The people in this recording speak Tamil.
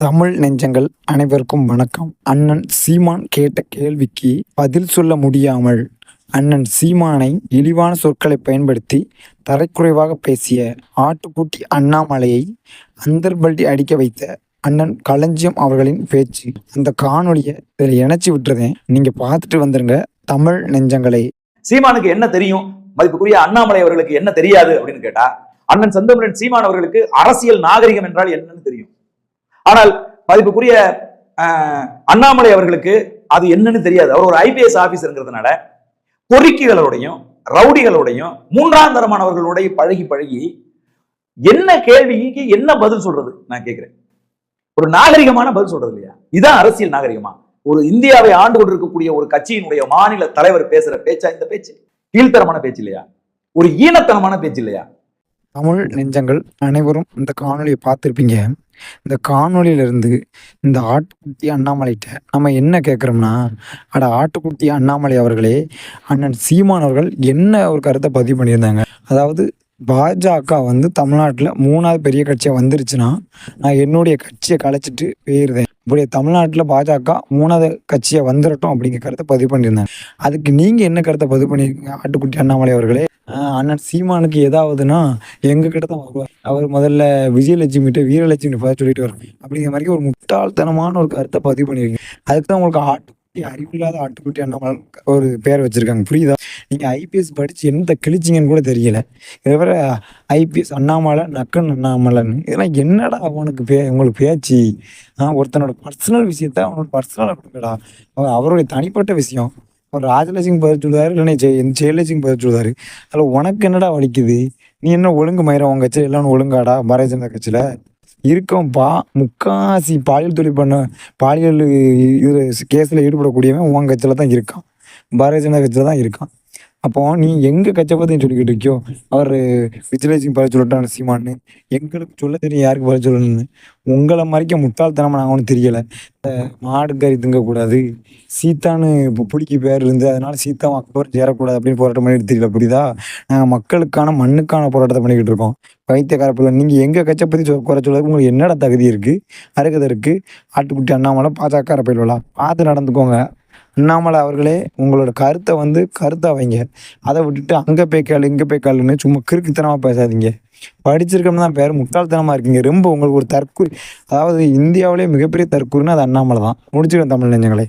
தமிழ் நெஞ்சங்கள் அனைவருக்கும் வணக்கம். அண்ணன் சீமான் கேட்ட கேள்விக்கு பதில் சொல்ல முடியாமல் அண்ணன் சீமானை இழிவான சொற்களை பயன்படுத்தி தரைக்குறைவாக பேசிய ஆட்டுக்குட்டி அண்ணாமலையை அந்தர்பல்டி அடிக்க வைத்த அண்ணன் களஞ்சியம் அவர்களின் பேச்சு. அந்த காணொலியை இதில் இணைச்சி விட்டுறதேன் நீங்க பார்த்துட்டு வந்துருங்க தமிழ் நெஞ்சங்களை. சீமானுக்கு என்ன தெரியும்? மதிப்புக்குரிய அண்ணாமலை அவர்களுக்கு என்ன தெரியாது அப்படின்னு கேட்டா அண்ணன் செந்தமிழன் சீமான் அவர்களுக்கு அரசியல் நாகரிகம் என்றால் என்னன்னு தெரியும். ஆனால் மதிப்புக்குரிய அண்ணாமலை அவர்களுக்கு அது என்னன்னு தெரியாது. அவர் ஒரு ஐபிஎஸ் ஆபீசர்ங்கிறதுனால பொறுக்கிகளோடையும் ரவுடிகளோடையும் மூன்றாம் தரமானவர்களோடைய பழகி பழகி என்ன கேள்விக்கு என்ன பதில் சொல்றது நான் கேட்கிறேன். ஒரு நாகரிகமான பதில் சொல்றது இல்லையா? இதான் அரசியல் நாகரிகமா? ஒரு இந்தியாவை ஆண்டு கொண்டிருக்கக்கூடிய ஒரு கட்சியினுடைய மாநில தலைவர் பேசுற பேச்சா இந்த பேச்சு? கீழ்த்தரமான பேச்சு இல்லையா? ஒரு ஈனத்தனமான பேச்சு இல்லையா? தமிழ் நெஞ்சங்கள் அனைவரும் இந்த காணொலியை பார்த்துருப்பீங்க. இந்த காணொலியிலிருந்து இந்த ஆட்டுக்குட்டி அண்ணாமலைகிட்ட நம்ம என்ன கேட்குறோம்னா அட ஆட்டுக்குட்டி அண்ணாமலை அவர்களே அண்ணன் சீமான் அவர்கள் என்ன ஒரு கருத்தை பதிவு பண்ணியிருந்தாங்க. அதாவது பாஜக வந்து தமிழ்நாட்டில் மூணாவது பெரிய கட்சியாக வந்துருச்சுன்னா நான் என்னுடைய கட்சியை கலைச்சிட்டு போயிருந்தேன் இப்படி தமிழ்நாட்டில் பாஜக மூணாவது கட்சியை வந்துடட்டும் அப்படிங்கிற கருத்தை பதிவு பண்ணியிருந்தாங்க. அதுக்கு நீங்கள் என்ன கருத்தை பதிவு பண்ணியிருக்கீங்க ஆட்டுக்குட்டி அண்ணாமலை அவர்களே? அண்ணன் சீமானுக்கு ஏதாவதுன்னா எங்கள் கிட்ட தான் வருவார் அவர் முதல்ல விஜயலட்சுமிகிட்ட வீரலட்சுமி பார்த்து சொல்லிட்டு வரும் அப்படிங்கிற மாதிரி ஒரு முட்டாள்தனமான ஒரு கருத்தை பதிவு பண்ணியிருக்கீங்க. அதுக்கு தான் உங்களுக்கு ஆட்டு அறிவில்லாத ஆட்டுக்குட்டி நம்ம ஒரு பேர் வச்சிருக்காங்க. புரியுதா? நீங்க ஐபிஎஸ் படிச்சு எந்த கிழிச்சிங்கன்னு கூட தெரியல. இதுவரை ஐபிஎஸ் அண்ணாமலை நக்கன் அண்ணாமலைன்னு. இதெல்லாம் என்னடா அவனுக்கு பே உங்களுக்கு பேச்சு? ஆஹ் ஒருத்தனோட பர்சனல் விஷயத்த அவனோட பர்சனலாக கொடுக்கடா அவருடைய தனிப்பட்ட விஷயம். அவர் ராஜலட்சுமி பதில் சொல்லுதாரு இல்லைன்னா ஜெய ஜெயலட்சுமி பதில் சொல்லுதாரு அதில் உனக்கு என்னடா வலிக்குது? நீ என்ன ஒழுங்கு மயிரம் உங்க கட்சியில் எல்லாம் ஒழுங்காடா? பாரதிய ஜனதா கட்சியில்? இருக்கோம்ப்பா முக்காசி பாலியல் தொழில் பண்ண பாலியல் இது கேஸில் ஈடுபடக்கூடியவன் உன் கட்சியில் தான் இருக்கான். பாரதிய ஜனதா கட்சியில் தான் இருக்கான். அப்போ நீ எங்க கட்சியை சொல்லிக்கிட்டு இருக்கியோ அவர் விஜயலட்சுமி பதில் சொல்லட்டான் சீமான்னு எங்களுக்கு சொல்ல தெரியும் யாருக்கு பதில் சொல்லணும்னு. உங்களை மறைக்க முட்டாள்தனமா நாங்கள் ஒன்றும் தெரியல. இந்த மாடு கறி திங்கக்கூடாது சீத்தான்னு இப்போ பிடிக்க பேர் இருந்து அதனால சீத்தா மக்கள் சேரக்கூடாது அப்படின்னு போராட்டம் பண்ணிட்டு தெரியல புரியுதா? நாங்கள் மக்களுக்கான மண்ணுக்கான போராட்டத்தை பண்ணிக்கிட்டு இருக்கோம். வைத்தியக்கார பிள்ளை நீங்கள் எங்கள் கட்சியை பற்றி சொ குறை சொல்றதுக்கு உங்களுக்கு என்னடா தகுதி இருக்குது அருகதை இருக்குது ஆட்டுக்குட்டி அண்ணாமலை பாஜக பயில்வலா பார்த்து நடந்துக்கோங்க. அண்ணாமலை அவர்களே உங்களோட கருத்தை வந்து கருத்தை வைங்க. அதை விட்டுட்டு அங்கே பேக்கால் இங்கே போய் சும்மா கிறுக்குத்தனமாக பேசாதீங்க. படிச்சிருக்கோம்னு தான் பேர் முட்டாள்தனமாக இருக்கீங்க. ரொம்ப உங்களுக்கு ஒரு தற்கொலை அதாவது இந்தியாவிலே மிகப்பெரிய தற்கொலைன்னா அது அண்ணாமலை தான் முடிச்சுக்கிறேன் தமிழ் நெஞ்சங்களே.